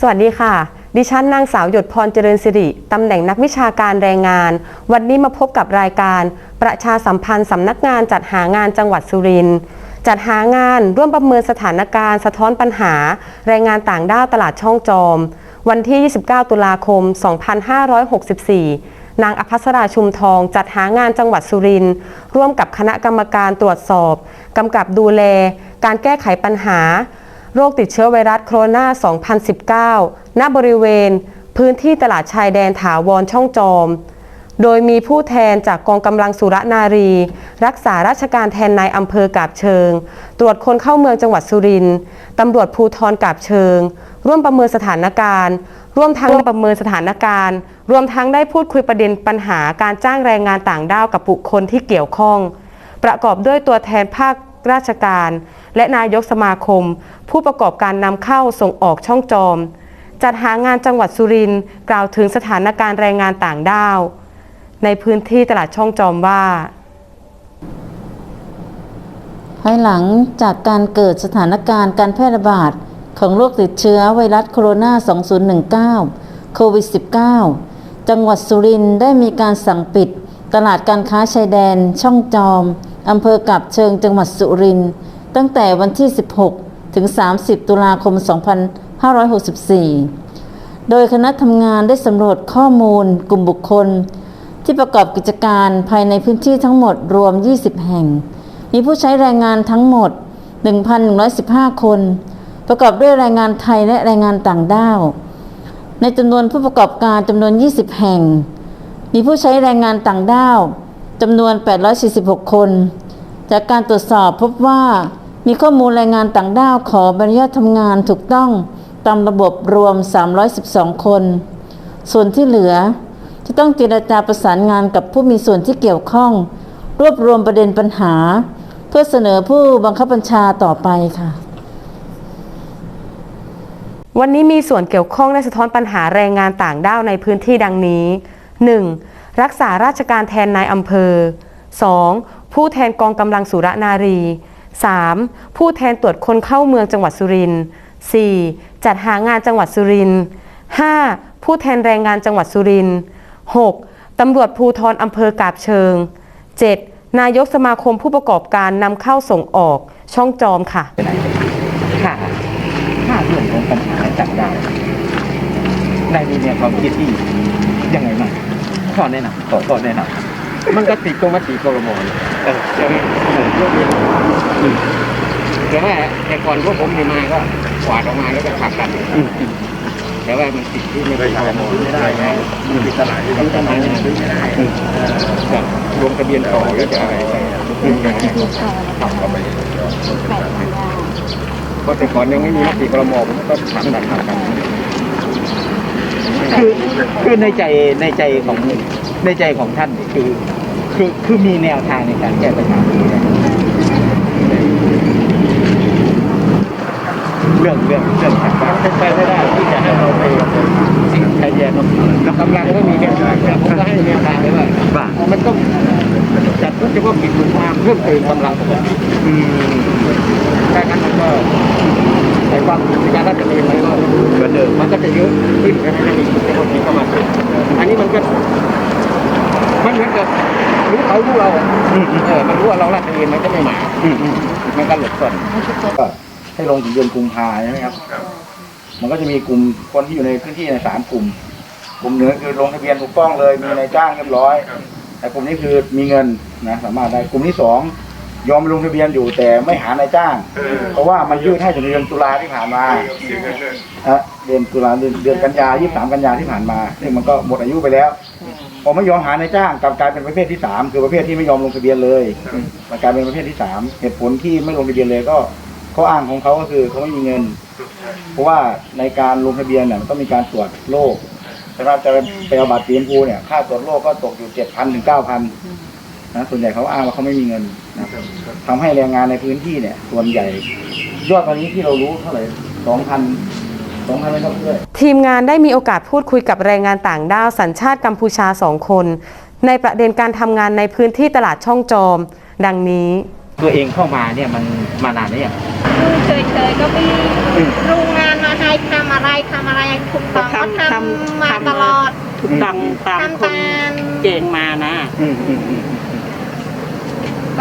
สวัสดีค่ะ ดิฉันนางสาวหยดพรเจริญสิริ ตำแหน่งนักวิชาการแรงงาน วันนี้มาพบกับรายการ ประชาสัมพันธ์สำนักงานจัดหางานจังหวัดสุรินทร์จัดหางานร่วมประเมินสถานการณ์ สะท้อนปัญหา แรงงานต่างด้าวตลาดช่องจอม วันที่ 29 ตุลาคม 2564 นางอภัสราชุมทอง จัดหางานจังหวัดสุรินทร์ร่วมกับคณะกรรมการตรวจสอบกำกับดูแล การแก้ไขปัญหา โรคติดเชื้อไวรัสโคโรนา 2019 ณ บริเวณ พื้นที่ตลาดชายแดนถาวรช่องจอม โดยมีผู้แทนจากกองกำลังสุรนารี รักษาราชการแทนนายอำเภอกาบเชิง ตรวจคนเข้าเมืองจังหวัดสุรินทร์ตำรวจภูธรกาบเชิง ร่วมประเมินสถานการณ์ ร่วมทั้งประเมินสถานการณ์ รวมทั้งได้พูดคุยประเด็นปัญหาการจ้างแรงงานต่างด้าวกับบุคคลที่เกี่ยวข้อง ประกอบด้วยตัวแทนภาค ราชการ และนายกสมาคม ผู้ประกอบการนำเข้าส่งออกช่องจอม จัดหางานจังหวัดสุรินทร์กล่าวถึงสถานการณ์แรงงานต่างด้าว ในพื้นที่ตลาดช่องจอมว่าภายหลังจากการเกิดสถานการณ์การแพร่ระบาดของโรคติดเชื้อไวรัสโคโรนา 2019 โควิด -19 จังหวัดสุรินทร์ได้มีการสั่งปิดตลาดการค้าชายแดนช่องจอม อำเภอกับเชิงจังหวัดสุรินทร์ตั้งแต่วันที่ 16 ถึง 30 ตุลาคม 2564 โดยคณะทำงานได้สำรวจข้อมูลกลุ่มบุคคล ที่ประกอบกิจการภายในพื้นที่ทั้งหมดรวม 20 แห่ง มีผู้ใช้แรงงานทั้งหมด 1,115 คน ประกอบด้วยแรงงานไทยและแรงงานต่างด้าว ในจำนวนผู้ประกอบการจำนวน 20 แห่ง มีผู้ใช้แรงงานต่างด้าว จำนวน 846 คน จากการตรวจสอบพบว่ามีข้อมูลแรงงานต่างด้าวขอใบอนุญาตทำงานถูกต้องตามระบบรวม 312 คน ส่วนที่เหลือจะต้องเจรจาประสานงานกับผู้มีส่วนที่เกี่ยวข้อง รวบรวมประเด็นปัญหา เพื่อเสนอผู้บังคับบัญชาต่อไปค่ะ วันนี้มีส่วนเกี่ยวข้องในสะท้อนปัญหาแรงงานต่างด้าวในพื้นที่ดังนี้ 1. รักษาราชการแทนนายอำเภอ 2. ผู้แทนกองกำลังสุรนารี 3. ผู้แทนตรวจคนเข้าเมืองจังหวัดสุรินทร์ 4. จัดหางานจังหวัดสุรินทร์ 5. ผู้แทนแรงงานจังหวัดสุรินทร์ 6. ตำรวจภูธรอำเภอกาบเชิง 7. นายกสมาคมผู้ประกอบการนำเข้าส่งออกช่องจอมค่ะ ค่าค่าเรื่องของปัญหาจัดได้ในมีเนี่ยความคิดที่ยังไงบ้าง ข้อแนะนำขอข้อแนะนำมันก็ติดตรงมติครมเออใช่ไหมเออแต่ว่าแต่ก่อนพวกผมนี่มาก็กวาดออกมาแล้วก็ขับกันอืมอืมแต่ว่ามันติดที่ไม่ได้ครมไม่ได้ไงติดตลาดที่ซื้อตลาดซื้อไม่ได้จะลงทะเบียนต่อแล้วจะอะไรไปขับเข้าไปเพราะแต่ก่อนยังไม่มีมติครมผมก็ขับกันขับกัน คือคือในใจในใจของในใจของท่านนี่คือ คือคือมีแนวทางในการแก้ปัญหาเรื่องเรื่องเรื่องทางการเป็นไปไม่ได้ที่จะให้เราไปสิ่งชายแดนเรากำลังก็มีแค่ไหนแต่ผมก็ให้แนวทางเลยว่ามันต้องจัดเพื่อจะว่าปิดหลุมเพิ่มเติมกำลังปกติอืมแค่นั้นมันก็ ในความในการรัฐเรียนมันก็เหมือนเดิมมันก็จะเยอะขึ้นใช่ไหมมีคนนที่เข้ามาอันนี้มันก็มันเหมือนกับรู้เขารู้เราเออมันรู้ว่าเรารัฐเรียนมันก็ไม่หมาอืมันก็หลบซ่อนให้ลงถึงเดือนกุมภาใช่ไหมครับ มันก็จะมีกลุ่มคนที่อยู่ในพื้นที่ในสามกลุ่ม กลุ่มหนึ่งคือลงทะเบียนถูกต้องเลย มีนายจ้างเรียบร้อย แต่กลุ่มนี้คือมีเงินนะสามารถได้ กลุ่มที่สอง ยอมลงทะเบียนอยู่แต่ไม่หานายจ้าง เพราะว่ามันยืดให้ถึงเดือนตุลาที่ผ่านมาฮะเดือนตุลาเดือนเดือนกันยายี่สามกันยาที่ผ่านมาซึ่งมันก็หมดอายุไปแล้วพอไม่ยอมหานายจ้างกลับกลายเป็นประเภทที่สามคือประเภทที่ไม่ยอมลงทะเบียนเลยมันกลายเป็นประเภทที่สามเหตุผลที่ไม่ลงทะเบียนเลยก็ข้ออ้างของเขาก็คือเขาไม่มีเงิน เพราะว่าในการลงทะเบียนเนี่ยมันต้องมีการตรวจโรคแต่ว่าจะไปเอาบัตรสีชมพูเนี่ยค่าตรวจโรคก็ตกอยู่เจ็ดพันถึงเก้าพัน นะส่วนใหญ่เขาอ้างว่าเขาไม่มีเงินนะครับทำให้แรงงานในพื้นที่เนี่ย ส่วนใหญ่ ยอดตอนนี้ที่เรารู้เท่าไหร่สองพันสองพันไม่ต้องเพื่อยทีมงานได้มีโอกาสพูดคุยกับแรงงานต่างด้าวสัญชาติกัมพูชาสองคน ในประเด็นการทำงานในพื้นที่ตลาดช่องจอม ดังนี้ ตัวเองเข้ามาเนี่ยมันมานานหรือยังดูเฉยๆก็มีโรงงานมาให้ทำอะไรทำอะไรถูกต้องก็ทำทำทำมาทำตลอดถูกต้องตามทำคนตามเจงมานะอืมอืมอืมก็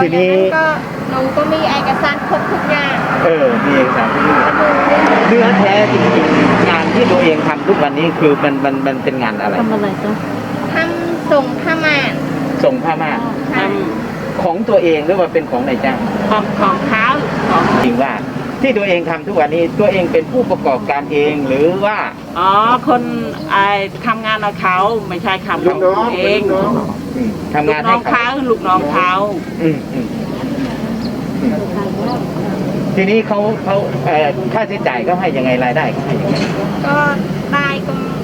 ทีอย่างนี้นั้นก็หนูก็มีเอกสารครบทุกอย่างเออมีเอกสารที่นี่ก็ดูได้เลยเนื้อแท้จริงๆงานที่ตัวเองทำทุกวันนี้คือมันมันมันเป็นงานอะไรทำอะไรจ๊ะทำส่งผ้าม่านส่งผ้าม่านทของตัวเองหรือว่าเป็นของนายจ้างำของของเท้าของจริงว่า ที่ตัวเองทำทุกวันนี้ตัวเองเป็นผู้ประกอบการเองหรือว่าอ๋อคนไอทำงานเอาเขาไม่ใช่คำของตัวเองอืมทำลูงากนน้ให้องเขาเขาลูกน้องเขาอืมอืมอืมทีนี้เขาเขาเอ่อค่าใช้จ่ายก็ให้ยังไงรายได้ก็ให้ยังไงก็ได้ก็ได้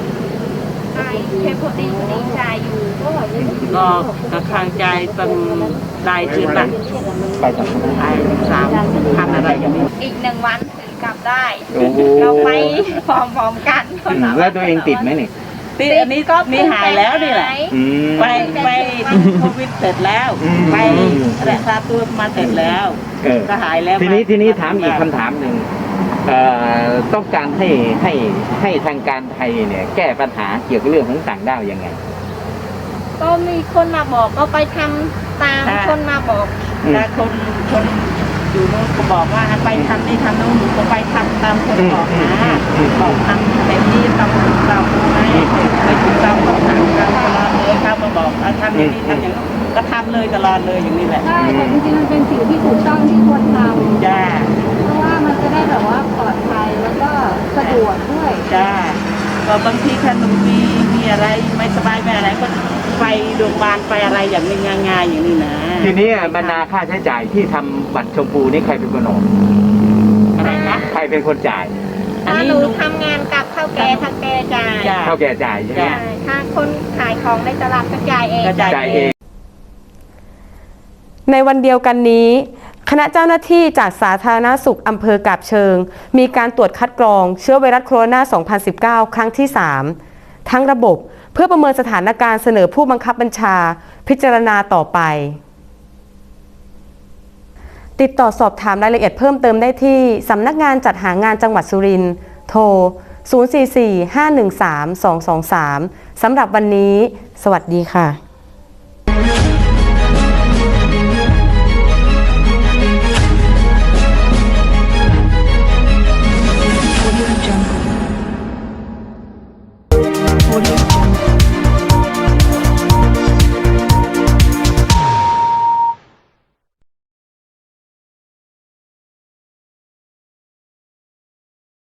แค่พอดีพอดีจ่ายอยู่ก็กระคางใจตั้งได้ชื่อละไปทำงานไอสามพันอะไรอย่างนี้อีกหนึ่งวันถึงกลับได้ โอ้โหเราไปพร้อมๆกันอืมแล้วตัวเองติดไหมนี่ที่อันนี้ก็นี่หายแล้วนี่แหละ อืม ไปไปโควิดเสร็จแล้ว อืม ไปรักษาตัวมาเสร็จแล้ว เออก็หายแล้วทีนี้มาทีนี้ถามอีกคำถามหนึ่งเอ่อ ต้องการให้ให้ให้ทางการไทยเนี่ย แก้ปัญหาเกี่ยวกับเรื่องของต่างด้าวยังไง ก็มีคนมาบอกก็ไปทำตามคนมาบอก แต่คนคนอยู่นู้นก็บอกว่าให้ไปทำนี่ทำนู้นหนูก็ไปทำตามคนบอกนะบอกทำแบบนี้ทำถูกต้องไหมไม่ถูกต้องก็ถามเขาตลอดเลยเขามาบอกอะทำอย่างนี้ทำอย่างนั้นก็ทำเลยตลอดเลยอย่างนี้แหละ ใช่แต่จริงๆมันเป็นสิ่งที่ถูกต้องที่ควรท จ้าำเพราะว่ามันจะได้แบบว่าปลอดภัยแล้วก็สะดวกด้วย จ้า ก็บางทีถ้าหนูมีมีอะไรไม่สบายไปอะไรก็ไปโรงพยาบาลไปอะไรอย่างนี้ง่ายๆอย่างนี้นะทีนี้บรรดาค่าใช้จ่ายที่ทำบัตรชมพูนี่ใครเป็นคนออกอะไรนะใครเป็นคนจ่ายอันถ้านี้หนูหนู ทำงานกับเท่าแก่เท่าแก่จ่ายจ้าเท่าแก่จ่ายใช่ไหมจ้ะใช่ถ้าคนขายของในตลาดก็จ่ายเองก็จ่ายจ่ายเอเอง ง ในวันเดียวกันนี้ คณะเจ้าหน้าที่จากสาธารณสุขอำเภอกาบเชิง มีการตรวจคัดกรองเชื้อไวรัสโคโรนา 2019 ครั้งที่ 3 ทั้งระบบเพื่อประเมินสถานการณ์เสนอผู้บังคับบัญชา พิจารณาต่อไป ติดต่อสอบถามรายละเอียดเพิ่มเติมได้ที่สำนักงานจัดหางานจังหวัดสุรินทร์โทร 044 513 223 สำหรับวันนี้ สวัสดีค่ะ